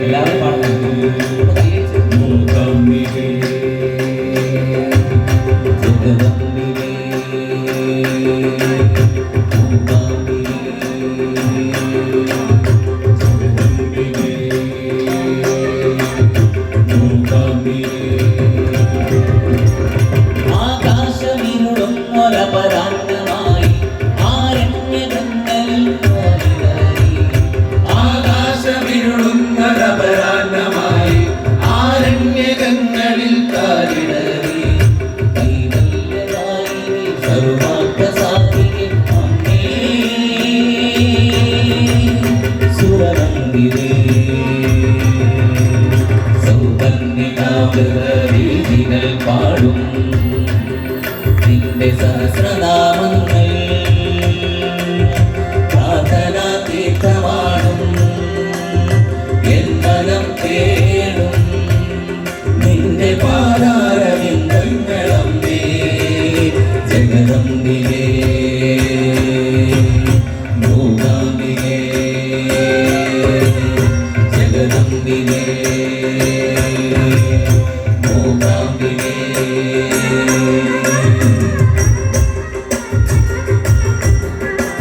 എല്ലാവരും ആകാശമിരുളുന്നൊരപരാന്നമായി സൗകന്യതാമൃതീതികൾ പാടും നിന്റെ സഹസ്രനാമങ്ങൾ പ്രാർത്ഥനാ എൻ മനം തേ மூகாம்பினே மூகாம்பினே